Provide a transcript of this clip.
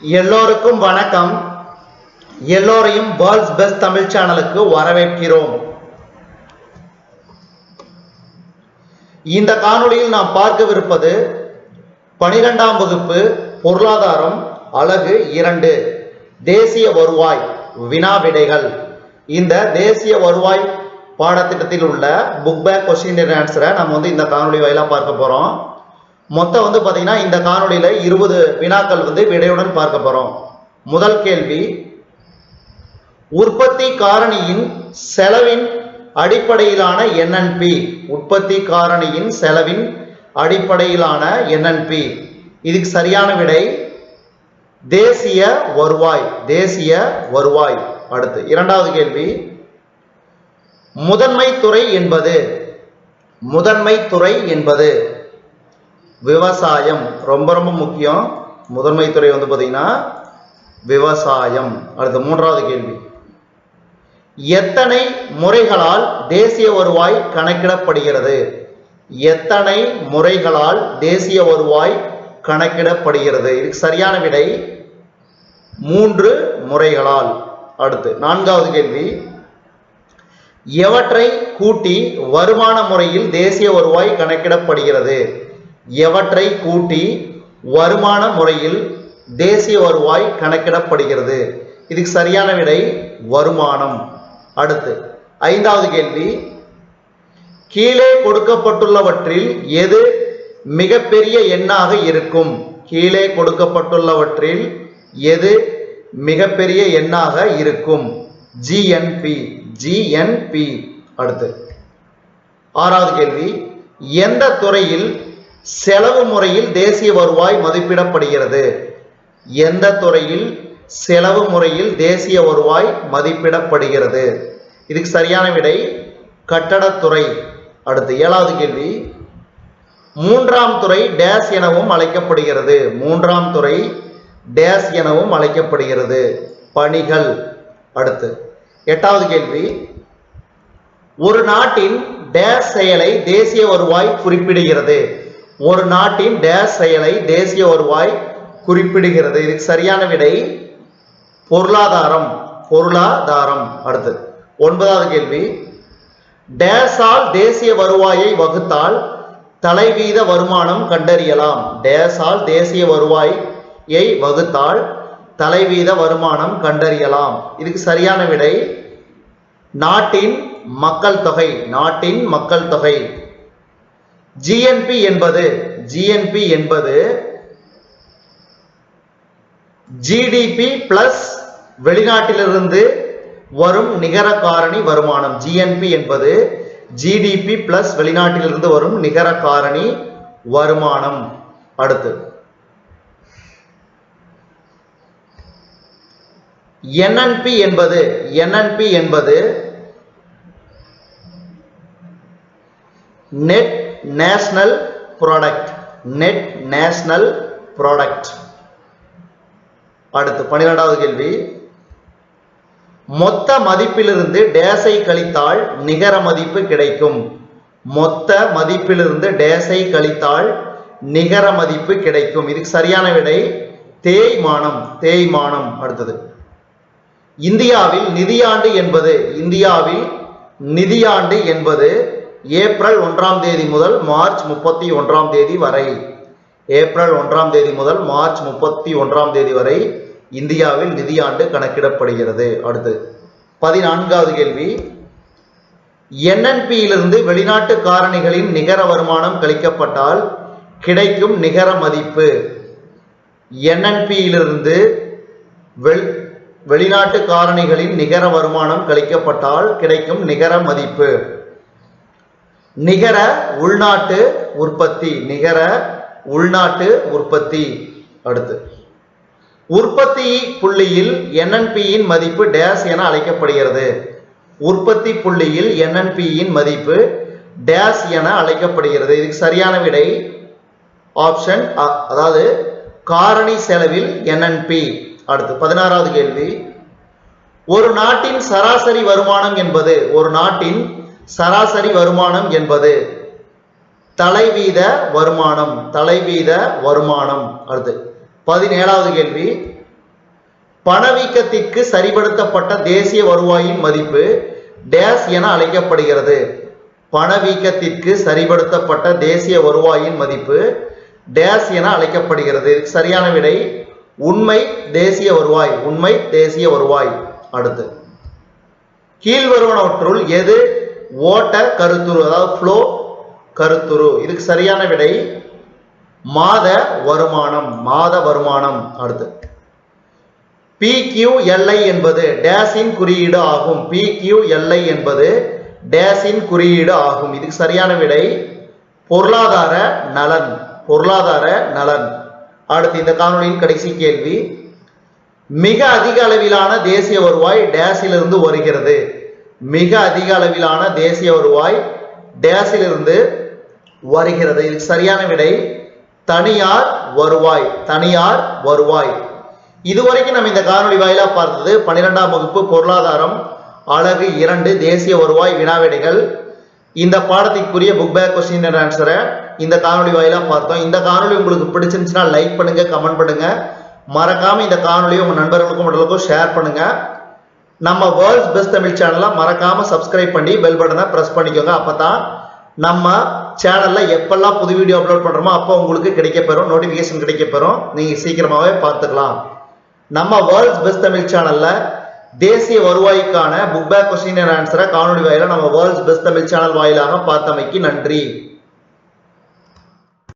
எல்லோருக்கும் வணக்கம். எல்லோரையும் வேர்ல்ட்ஸ் பெஸ்ட் தமிழ் சேனலுக்கு வரவேற்கிறோம். இந்த காணொளியில் நாம் பார்க்கவிருப்பது பனிரெண்டாம் வகுப்பு பொருளாதாரம் அலகு இரண்டு தேசிய வருவாய் வினா விடைகள். இந்த தேசிய வருவாய் பாடத்திட்டத்தில் உள்ள புக் பேக் கொஸ்டின் ஆன்சரை நம்ம வந்து இந்த காணொளி வாயிலாக பார்க்க போகிறோம் மொத்தம் வந்து பார்த்தீங்கன்னா இந்த காணொளியில் இருபது வினாக்கள் வந்து விடையுடன் பார்க்க போகிறோம் முதல் கேள்வி உற்பத்தி காரணியின் செலவின் அடிப்படையிலான என்என்பி உற்பத்தி காரணியின் செலவின் அடிப்படையிலான என்என்பி இதுக்கு சரியான விடை தேசிய வருவாய் தேசிய வருவாய். அடுத்து இரண்டாவது கேள்வி முதன்மை துறை என்பது முதன்மை துறை என்பது விவசாயம் ரொம்ப ரொம்ப முக்கியம். முதன்மை துறை வந்து பார்த்தீங்கன்னா விவசாயம். அடுத்த மூன்றாவது கேள்வி. எத்தனை முறைகளால் தேசிய வருவாய் கணக்கிடப்படுகிறது? எத்தனை முறைகளால் தேசிய வருவாய் கணக்கிடப்படுகிறது? இதுக்கு சரியான விடை மூன்று முறைகளால். அடுத்து நான்காவது கேள்வி. எவற்றை கூட்டி வருமான முறையில் தேசிய வருவாய் கணக்கிடப்படுகிறது? எவற்றை கூட்டி வருமான முறையில் தேசிய வருவாய் கணக்கிடப்படுகிறது? இதுக்கு சரியான விடை வருமானம். அடுத்து ஐந்தாவது கேள்வி. கீழே கொடுக்கப்பட்டுள்ளவற்றில் எது மிகப்பெரிய எண்ணாக இருக்கும்? கீழே கொடுக்கப்பட்டுள்ளவற்றில் எது மிகப்பெரிய எண்ணாக இருக்கும்? ஜிஎன்பி ஜிஎன்பி அடுத்து ஆறாவது கேள்வி. எந்த துறையில் செலவு முறையில் தேசிய வருவாய் மதிப்பிடப்படுகிறது. எந்த துறையில் செலவு முறையில் தேசிய வருவாய் மதிப்பிடப்படுகிறது? இதுக்கு சரியான விடை கட்டடத்துறை அடுத்து ஏழாவது கேள்வி. மூன்றாம் துறை டேஸ் எனவும் அழைக்கப்படுகிறது. மூன்றாம் துறை டேஸ் எனவும் அழைக்கப்படுகிறது. பணிகள். அடுத்து எட்டாவது கேள்வி. ஒரு நாட்டின் டேஸ் செயலை தேசிய வருவாய் குறிப்பிடுகிறது. ஒரு நாட்டின் டேஸ் செயலை தேசிய வருவாய் குறிப்பிடுகிறது. இதுக்கு சரியான விடை பொருளாதாரம். பொருளாதாரம். அடுத்து ஒன்பதாவது கேள்வி. டேஸால் தேசிய வருவாயை வகுத்தால் தலைவீத வருமானம் கண்டறியலாம். டேஸால் தேசிய வருவாயை வகுத்தால் தலைவீத வருமானம் கண்டறியலாம். இதுக்கு சரியான விடை நாட்டின் மக்கள் தொகை. நாட்டின் மக்கள் தொகை. ஜிஎன்பி என்பது ஜிஎன்பி என்பது ஜிடிபி பிளஸ் வெளிநாட்டிலிருந்து வரும் நிகர காரணி வருமானம். ஜிஎன்பி என்பது ஜிடிபி பிளஸ் வெளிநாட்டிலிருந்து வரும் நிகர காரணி வருமானம். அடுத்து. என்என்பி என்பது என்என்பி என்பது net national product net national product. அடுத்து பன்னிரெண்டாவது கேள்வி. மொத்த மதிப்பிலிருந்து டேஸை கழித்தால் நிகர மதிப்பு கிடைக்கும். மொத்த மதிப்பிலிருந்து டேஸை கழித்தால் நிகர மதிப்பு கிடைக்கும். இதுக்கு சரியான விடை தேய்மானம் தேய்மானம் அடுத்தது. இந்தியாவில் நிதியாண்டு என்பது இந்தியாவில் நிதியாண்டு என்பது ஏப்ரல் ஒன்றாம் தேதி முதல் மார்ச் முப்பத்தி ஒன்றாம் தேதி வரை. ஏப்ரல் ஒன்றாம் தேதி முதல் மார்ச் முப்பத்தி ஒன்றாம் தேதி வரை இந்தியாவில் நிதியாண்டு கணக்கிடப்படுகிறது. அடுத்து பதினான்காவது கேள்வி. என்என்பியிலிருந்து வெளிநாட்டு காரணிகளின் நிகர வருமானம் கழிக்கப்பட்டால் கிடைக்கும் நிகர மதிப்பு. என்என்பியிலிருந்து வெள் வெளிநாட்டு காரணிகளின் நிகர வருமானம் கழிக்கப்பட்டால் கிடைக்கும் நிகர மதிப்பு. நிகர உள்நாட்டு உற்பத்தி நிகர உள்நாட்டு உற்பத்தி. அடுத்து உற்பத்தி புள்ளியில் என்என்பியின் மதிப்பு டேஸ் என அழைக்கப்படுகிறது. உற்பத்தி புள்ளியில் என்என்பியின் மதிப்பு டேஸ் என அழைக்கப்படுகிறது. இதுக்கு சரியான விடை ஆப்ஷன் அ- அதாவது காரணி செலவில் என்என்பி அடுத்து பதினாறாவது கேள்வி. ஒரு நாட்டின் சராசரி வருமானம் என்பது ஒரு நாட்டின் சராசரி வருமானம் என்பது தலைவீத வருமானம் தலைவீத வருமானம். அடுத்து பதினேழாவது கேள்வி. பணவீக்கத்திற்கு சரிபடுத்தப்பட்ட தேசிய வருவாயின் மதிப்பு டேஸ் என அழைக்கப்படுகிறது. பணவீக்கத்திற்கு சரிபடுத்தப்பட்ட தேசிய வருவாயின் மதிப்பு டேஸ் என அழைக்கப்படுகிறது. சரியான விடை உண்மை தேசிய வருவாய் உண்மை தேசிய வருவாய். அடுத்து கீழ்வருவனவற்றுள் எது ஓட்ட கருத்துரு அதாவது ஃப்ளோ கருத்துரு. இதுக்கு சரியான விடை மாத வருமானம் மாத வருமானம். அடுத்து. PQLI என்பது டேஸின் குறியீடு ஆகும். PQLI என்பது டேஸின் குறியீடு ஆகும். இதுக்கு சரியான விடை பொருளாதார நலன் பொருளாதார நலன். அடுத்து இந்த காணொளியின் கடைசி கேள்வி. மிக அதிக அளவிலான தேசிய வருவாய் டேஸிலிருந்து வருகிறது. மிக அதிக அளவிலான தேசிய வருவாய் டேஸிலிருந்து வருகிறது. சரியான விடை தனியார் வருவாய் தனியார் வருவாய். இதுவரைக்கும் நம்ம இந்த காணொலி வாயிலாக பார்த்தது பன்னிரெண்டாம் வகுப்பு பொருளாதாரம் அழகு இரண்டு தேசிய வருவாய் வினாவிடைகள் இந்த பாடத்திற்குரிய புக் பேக் கொஸ்டின் அண்ட் ஆன்சரை இந்த காணொலி வாயிலாக பார்த்தோம். இந்த காணொலி உங்களுக்கு பிடிச்சிருந்துச்சுன்னா லைக் பண்ணுங்க கமெண்ட் பண்ணுங்க. மறக்காம இந்த காணொலியை உங்க நண்பர்களுக்கும் உடலுக்கும் ஷேர் பண்ணுங்க. நம்ம வேர்ல்ட்ஸ் பெஸ்ட் தமிழ் சேனலை மறக்காம சப்ஸ்கிரைப் பண்ணி பெல் பட்டனை ப்ரெஸ் பண்ணிக்கோங்க. அப்பதான் நம்ம சேனல்ல எப்பெல்லாம் புது வீடியோ அப்லோட் பண்றோமோ அப்போ உங்களுக்கு கிடைக்கப்பெறும் நோட்டிஃபிகேஷன் நோட்டிபிகேஷன் நீங்கள் சீக்கிரமாகவே நீங்க சீக்கிரமாவே பார்த்துக்கலாம். நம்ம வேர்ல்ட்ஸ் பெஸ்ட் தமிழ் சேனல்ல தேசிய வருவாய்க்கான புக் பேக் கொஸ்டின் ஆன்சரை காணொலி வாயிலாக நம்ம வேர்ல்ட்ஸ் பெஸ்ட் தமிழ் சேனல் வாயிலாக பார்த்தமைக்கு நன்றி.